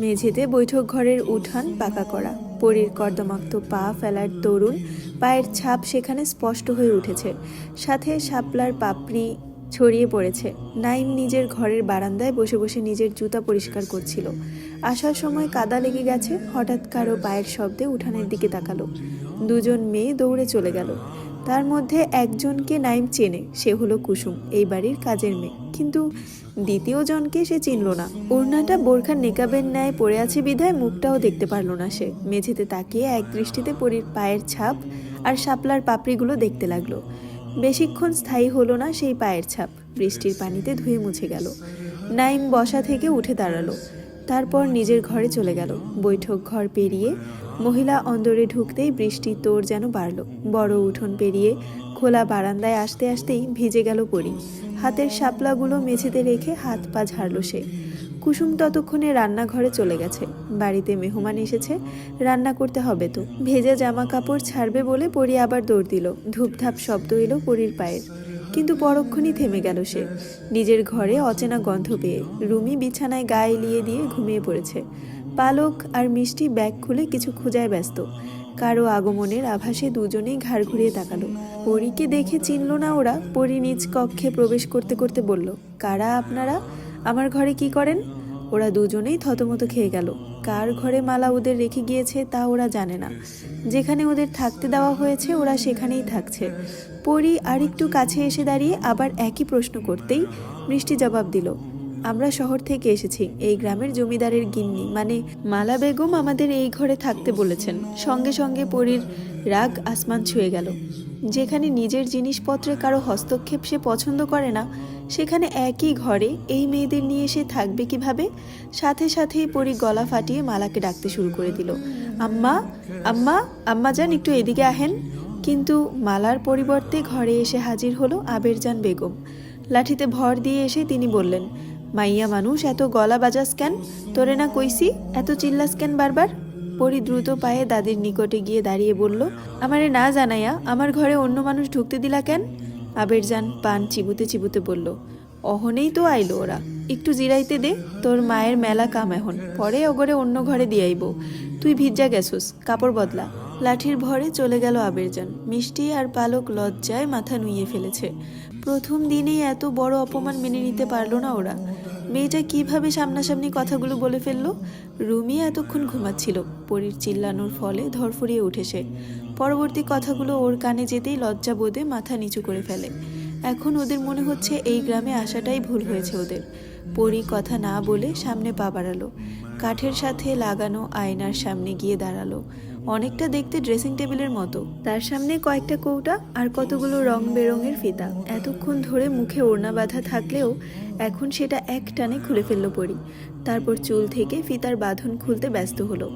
মেঝেতে বৈঠক ঘরের উঠান পাকা করা। পরীর কর্দমাক্ত পা ফেলার তরুণ পায়ের ছাপ সেখানে স্পষ্ট হয়ে উঠেছে। সাথে শাপলার পাপড়ি ছড়িয়ে পড়েছে। নাইম নিজের ঘরের বারান্দায় বসে বসে নিজের জুতা পরিষ্কার করছিল। আসার সময় কাদা লেগে গেছে, হঠাৎ কারও পায়ের শব্দে উঠানের দিকে তাকালো। দুজন মেয়ে দৌড়ে চলে গেল। তার মধ্যে একজনকে নাইম চেনে, সে হলো কুসুম, এই বাড়ির কাজের মেয়ে। কিন্তু দ্বিতীয় জনকে সে চিনল না। ওড়নাটা বোরখার নেকাবের ন্যায় পড়ে আছে বিধায় মুখটাও দেখতে পারল না সে। মেঝেতে তাকিয়ে এক দৃষ্টিতে পরীর পায়ের ছাপ আর শাপলার পাপড়িগুলো দেখতে লাগল। বেশিক্ষণ স্থায়ী হলো না সেই পায়ের ছাপ। বৃষ্টির পানিতে ধুয়ে মুছে গেল। নাইম বসা থেকে উঠে দাঁড়াল। তারপর নিজের ঘরে চলে গেল। বৈঠক ঘর পেরিয়ে মহিলা অন্দরে ঢুকতেই বৃষ্টি তোর যেন বাড়ল। বড় উঠোন পেরিয়ে খোলা বারান্দায় আসতে আসতেই ভিজে গেল পরি। হাতের শাপলাগুলো মেঝেতে রেখে হাত পা ঝাড়ল সে। কুসুম ততক্ষণে রান্নাঘরে চলে গেছে। বাড়িতে মেহমান এসেছে। রান্না করতে হবে তো। ভেজা জামা কাপড় ছাড়বে বলে পরি আবার দৌড় দিল। ধূপধাপ শব্দ এলো পরির পায়ের। কিন্তু পরক্ষণই থেমে গেল সে। নিজের ঘরে অচেনা গন্ধ পেয়ে রুমি বিছানায় গায়ে এলিয়ে দিয়ে ঘুমিয়ে পড়েছে। পালক আর মিষ্টি ব্যাগ খুলে কিছু খোঁজায় ব্যস্ত। কারও আগমনের আভাসে দুজনেই ঘাড় ঘুরিয়ে তাকালো। পরীকে দেখে চিনল না ওরা, পরী নিজ কক্ষে প্রবেশ করতে করতে বলল, কারা আপনারা? আমার ঘরে কি করেন? ওরা দুজনেই থতমত খেয়ে গেল। কার ঘরে মালা ওদের রেখে গিয়েছে তা ওরা জানে না। যেখানে ওদের থাকতে দেওয়া হয়েছে ওরা সেখানেই থাকছে। পরি আরেকটু কাছে এসে দাঁড়িয়ে আবার একই প্রশ্ন করতেই মিষ্টি জবাব দিল আমরা শহর থেকে এসেছি। এই গ্রামের জমিদারের গিন্নি মানে মালা বেগম আমাদের এই ঘরে থাকতে বলেছেন। সঙ্গে সঙ্গে পরীর রাগ আসমান ছুঁয়ে গেল। যেখানে নিজের জিনিসপত্রে কারও হস্তক্ষেপ সে পছন্দ করে না, সেখানে একই ঘরে এই মেয়েদের নিয়ে সে থাকবে কীভাবে? সাথে সাথেই পরি গলা ফাটিয়ে মালাকে ডাকতে শুরু করে দিল। আম্মা আম্মা আম্মা যান একটু এদিকে আহেন। কিন্তু মালার পরিবর্তে ঘরে এসে হাজির হলো আবেরজান বেগম। লাঠিতে ভর দিয়ে এসে তিনি বললেন মাইয়া মানুষ, এত গলা বাজাস কেন? তোরে না কইসি এত চিল্লাস কেন বারবার? পরি দ্রুত পায়ে দাদির নিকটে গিয়ে দাঁড়িয়ে বলল, আমারে না জানাইয়া আমার ঘরে অন্য মানুষ ঢুকতে দিলা কেন? আবেরজান পান চিবুতে চিবুতে বলল, অহনেই তো আইলো ওরা। একটু জিরাইতে দে, তোর মায়ের মেলা কাম এখন। পরে ওগরে অন্য ঘরে দিয়াইব তুই ভিজ্জা গেছুস, কাপড় বদলা। লাঠির ভরে চলে গেল আবেরজান মিষ্টি আর পালক লজ্জায় মাথা নুইয়ে ফেলেছে। প্রথম দিনেই এত বড় অপমান মেনে নিতে পারল না ওরা। মেয়েটা কীভাবে সামনাসামনি কথাগুলো বলে ফেলল? রুমি এতক্ষণ ঘুমাচ্ছিল। পরীর চিল্লানোর ফলে ধরফরিয়ে উঠেছে। পরবর্তী কথাগুলো ওর কানে যেতেই লজ্জা বোধে মাথা নিচু করে ফেলে। এখন ওদের মনে হচ্ছে এই গ্রামে আসাটাই ভুল হয়েছে ওদের। পরি কথা না বলে সামনে পা বাড়ালো। কাঠের সাথে লাগানো আয়নার সামনে গিয়ে দাঁড়াল। অনেকটা দেখতে ড্রেসিং টেবিলের মতো। তার সামনে কয়েকটা কৌটা আর কতগুলো রং বেরঙের ফিতা। এতক্ষণ ধরে মুখে ওড়না বাঁধা থাকলেও এখন সেটা এক টানে খুলে ফেলল পরি। তারপর চুল থেকে ফিতার বাঁধন খুলতে ব্যস্ত হলো।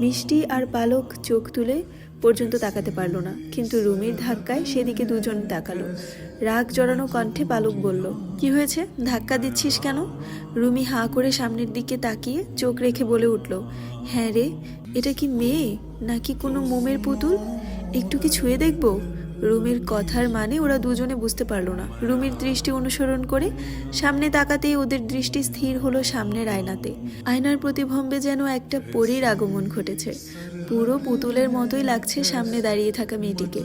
মিষ্টি আর পালক চোখ তুলে পর্যন্ত তাকাতে পারল না, কিন্তু রুমির ধাক্কায় সেদিকে দুজন তাকালো। রাগ জড়ানো কণ্ঠে পালক বলল, কি হয়েছে? ধাক্কা দিচ্ছিস কেন? রুমি হাঁ করে সামনের দিকে তাকিয়ে চোখ রেখে বলে উঠল হ্যাঁ রে এটা কি মেয়ে নাকি কোনো মোমের পুতুল? একটু কি ছুঁয়ে দেখব? রুমির কথার মানে ওরা দুজনে বুঝতে পারল না। রুমির দৃষ্টি অনুসরণ করে সামনে তাকাতেই ওদের দৃষ্টি স্থির হলো সামনের আয়নাতে। আয়নার প্রতিভম্বে যেন একটা পরীর আগমন ঘটেছে। পুরো পুতুলের মতোই লাগছে সামনে দাঁড়িয়ে থাকা মেয়েটিকে।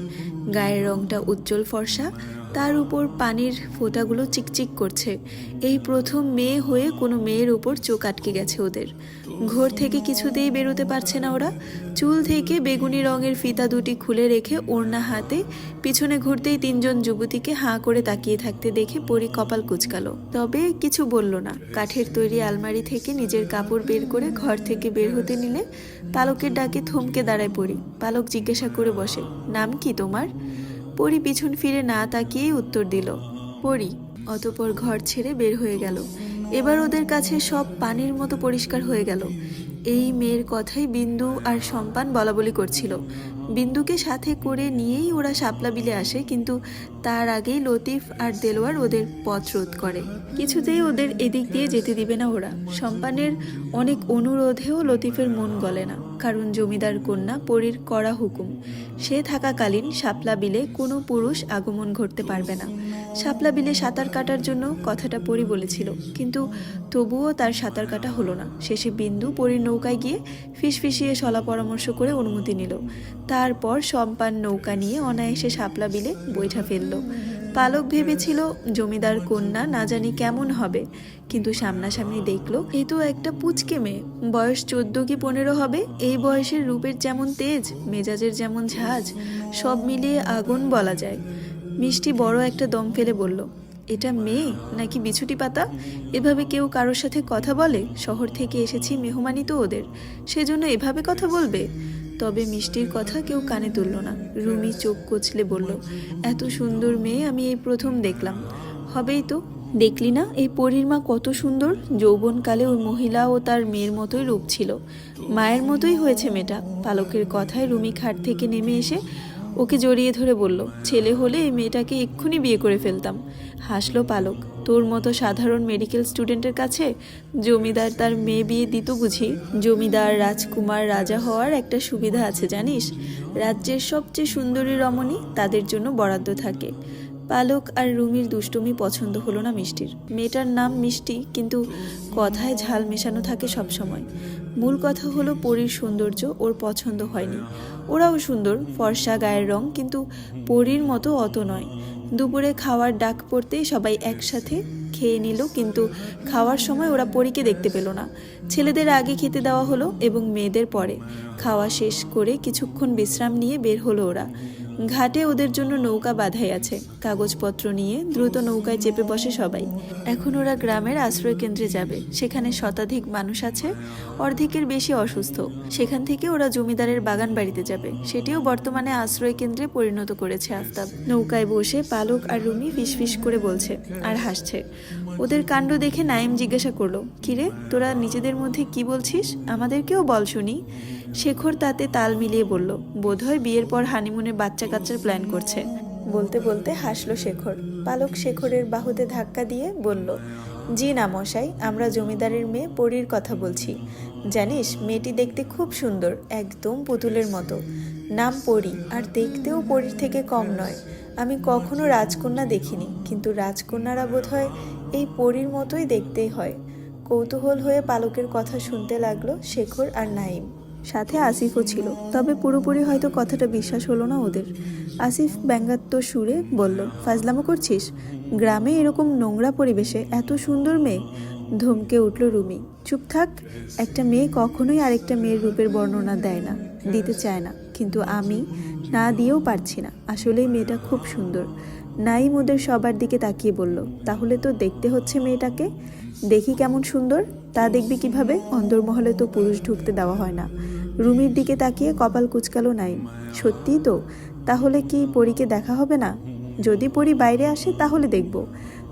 গায়ের রংটা উজ্জ্বল ফর্সা তার উপর পানির ফোঁটাগুলো চিকচিক করছে। এই প্রথম মেয়ে হয়ে কোনো মেয়ের উপর চোখ আটকে গেছে ওদের। ঘর থেকে কিছুতেই বেরোতে পারছে না ওরা। চুল থেকে বেগুনি রঙের ফিতা দুটি খুলে রেখে ওড়না হাতে পিছনে ঘুরতেই তিনজন যুবতীকে হাঁ করে তাকিয়ে থাকতে দেখে পরি কপাল কুচকালো। তবে কিছু বলল না। কাঠের তৈরি আলমারি থেকে নিজের কাপড় বের করে ঘর থেকে বের হতে নিলে পালকের ডাকে থমকে দাঁড়ায় পড়ি পালক জিজ্ঞাসা করে বসে, নাম কি তোমার? পরি পিছন ফিরে না তাকিয়েই উত্তর দিল, পরি, অতপর ঘর ছেড়ে বের হয়ে গেল। এবার ওদের কাছে সব পানির মতো পরিষ্কার হয়ে গেল। এই মেয়ের কথাই বিন্দু আর সম্পান বলাবলি করছিল। বিন্দুকে সাথে করে নিয়েই ওরা শাপলা বিলে আসে, কিন্তু তার আগেই লতিফ আর দেলোয়ার ওদের পথ রোধ করে। কিছুতেই ওদের এদিক দিয়ে যেতে দিবে না ওরা। সম্পানের অনেক অনুরোধেও লতিফের মন গলে না। কারণ জমিদার কন্যা পরীর কড়া হুকুম। সে থাকাকালীন শাপলা বিলে কোনো পুরুষ আগমন ঘটতে পারবে না। শাপলা বিলে সাঁতার কাটার জন্য কথাটা পরি বলেছিল, কিন্তু তবুও তার সাঁতার কাটা হলো না। শেষে বিন্দু পরীর নৌকায় গিয়ে ফিসফিসিয়ে সলা পরামর্শ করে অনুমতি নিল। তারপর সম্পান নৌকা নিয়ে অনায়াসে শাপলা বিলে বৈঠা ফেলল। পালক ভেবেছিল, জমিদার কন্যা না জানি কেমন হবে। কিন্তু সামনাসামনি দেখল, এ তো একটা পুচকে মেয়ে। বয়স চোদ্দ কি পনেরো হবে? এই বয়সের রূপের যেমন তেজ, মেজাজের যেমন ঝাঁজ, সব মিলিয়ে আগুন বলা যায়। মিষ্টি বড় একটা দম ফেলে বলল, এটা মেয়ে নাকি বিছুটি পাতা? এভাবে কেউ কারোর সাথে কথা বলে? শহর থেকে এসেছি মেহমানি তো ওদের। সেজন্য এভাবে কথা বলবে? তবে মিষ্টির কথা কেউ কানে তুলল না। রুমি চোখ কচলে বলল, এত সুন্দর মেয়ে আমি এই প্রথম দেখলাম। হবেই তো। দেখলি না এই পরীর মা কত সুন্দর? যৌবনকালে ওই মহিলা ও তার মেয়ের মতোই রূপ ছিল। মায়ের মতোই হয়েছে মেয়েটা। পালকের কথায় রুমি খাট থেকে নেমে এসে ওকে জড়িয়ে ধরে বলল, ছেলে হলে মেয়েটাকে এক্ষুনি বিয়ে করে ফেলতাম। হাসলো পালক, তোর মতো সাধারণ মেডিকেল স্টুডেন্টের কাছে জমিদার তার মেয়ে বিয়ে দিত বুঝি? জমিদার, রাজকুমার, রাজা হওয়ার একটা সুবিধা আছে জানিস? রাজ্যের সবচেয়ে সুন্দরী রমণী তাদের জন্য বরাদ্দ থাকে। পালক আর রুমির দুষ্টুমি পছন্দ হলো না মিষ্টির। মেয়েটার নাম মিষ্টি, কিন্তু কথায় ঝাল মেশানো থাকে সব সময়। মূল কথা হলো পরীর সৌন্দর্য, ওর পছন্দ হয়নি। ওরাও সুন্দর, ফর্সা গায়ের রং, কিন্তু পরীর মতো অত নয়। দুপুরে খাওয়ার ডাক পড়তেই সবাই একসাথে খেয়ে নিল, কিন্তু খাওয়ার সময় ওরা পরীকে দেখতে পেল না। ছেলেদের আগে খেতে দেওয়া হলো এবং মেয়েদের পরে। খাওয়া শেষ করে কিছুক্ষণ বিশ্রাম নিয়ে বের হলো ওরা। ঘাটে ওদের জন্য নৌকা বাঁধাই আছে। কাগজপত্র নিয়ে দ্রুত নৌকায় চেপে বসে সবাই। এখন ওরা গ্রামের আশ্রয় কেন্দ্রে যাবে। সেখানে শতাধিক মানুষ আছে, অর্ধেকের বেশি অসুস্থ। সেখান থেকে ওরা জমিদারের বাগান বাড়িতে যাবে। সেটিও বর্তমানে আশ্রয় কেন্দ্রে পরিণত করেছে আফতাব। নৌকায় বসে পালক আর রুমি ফিসফিস করে বলছে, আর হাসছে। ওদের কাণ্ড দেখে নাইম জিজ্ঞাসা করল, কিরে, তোরা নিজেদের মধ্যে কি বলছিস? আমাদেরকেও বল শুনি। শেখর তাতে তাল মিলিয়ে বলল, বোধহয় বিয়ের পর হানিমুনে বাচ্চা কাচ্চার প্ল্যান করছে। বলতে বলতে হাসলো শেখর। পালক শেখরের বাহুতে ধাক্কা দিয়ে বলল, জি না মশাই, আমরা জমিদারের মেয়ে পরীর কথা বলছি। জানিস, মেয়েটি দেখতে খুব সুন্দর, একদম পুতুলের মতো। নাম পরী, আর দেখতেও পরীর থেকে কম নয়। আমি কখনো রাজকন্যা দেখিনি, কিন্তু রাজকন্যারা বোধহয় এই পরীর মতোই দেখতেই হয়। কৌতূহল হয়ে পালকের কথা শুনতে লাগল শেখর আর নাইম সাথে আসিফও ছিল, তবে পুরোপুরি হয়তো কথাটা বিশ্বাস হলো না ওদের। আসিফ ব্যঙ্গাত্মক সুরে বলল, ফাজলামো করছিস? গ্রামে এরকম নোংরা পরিবেশে এত সুন্দর মেয়ে? ধমকে উঠল রুমি, চুপ থাক, একটা মেয়ে কখনোই আরেকটা মেয়ের রূপের বর্ণনা দেয় না, দিতে চায় না। কিন্তু আমি না দিয়েও পারছি না। আসলেই মেয়েটা খুব সুন্দর। নাইম ওদের সবার দিকে তাকিয়ে বলল, তাহলে তো দেখতে হচ্ছে মেয়েটাকে। দেখি কেমন সুন্দর। তা দেখবি কীভাবে? অন্দরমহলে তো পুরুষ ঢুকতে দেওয়া হয় না। রুমির দিকে তাকিয়ে কপাল কুচকালো নাইম সত্যিই তো? তাহলে কি পরীকে দেখা হবে না? যদি পরি বাইরে আসে তাহলে দেখব।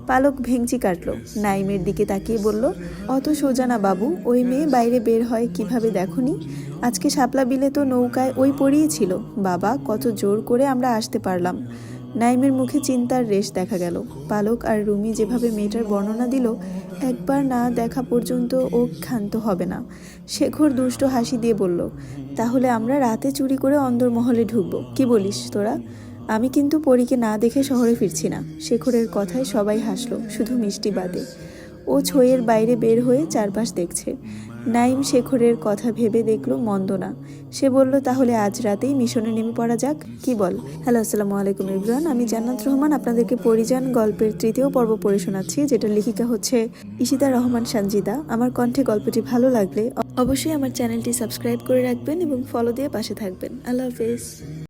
পালক ভেংচি কাটলো। নাইমের দিকে তাকিয়ে বলল, অত সোজা না বাবু, ওই মেয়ে বাইরে বের হয় কীভাবে দেখনি? আজকে শাপলা বিলে তো নৌকায় ওই পড়িই ছিল। বাবা, কত জোর করে আমরা আসতে পারলাম। নাইমের মুখে চিন্তার রেশ দেখা গেল। পালক আর রুমি যেভাবে মেয়েটার বর্ণনা দিল, একবার না দেখা পর্যন্ত ও ক্ষান্ত হবে না। শেখর দুষ্ট হাসি দিয়ে বলল, তাহলে আমরা রাতে চুরি করে অন্দরমহলে ঢুকবো। কি বলিস তোরা? আমি কিন্তু পরীকে না দেখে শহরে ফিরছি না। শেখরের কথায় সবাই হাসলো, শুধু মিষ্টি বাদে। ও ছইয়ের বাইরে বের হয়ে চারপাশ দেখছে। নাইম শেখরের কথা ভেবে দেখল মন্দ না। সে বলল, তাহলে আজ রাতেই মিশনে নেমে পড়া যাক। কি বল? হ্যালো, আসসালামু আলাইকুম ইব্রান আমি জান্নাত রহমান। আপনাদেরকে পরিযান গল্পের তৃতীয় পর্ব পড়ে শোনাচ্ছি যেটা লেখিকা হচ্ছে ইশিতা রহমান সানজিদা। আমার কণ্ঠে গল্পটি ভালো লাগলে অবশ্যই আমার চ্যানেলটি সাবস্ক্রাইব করে রাখবেন এবং ফলো দিয়ে পাশে থাকবেন। আল্লাহ হাফেজ।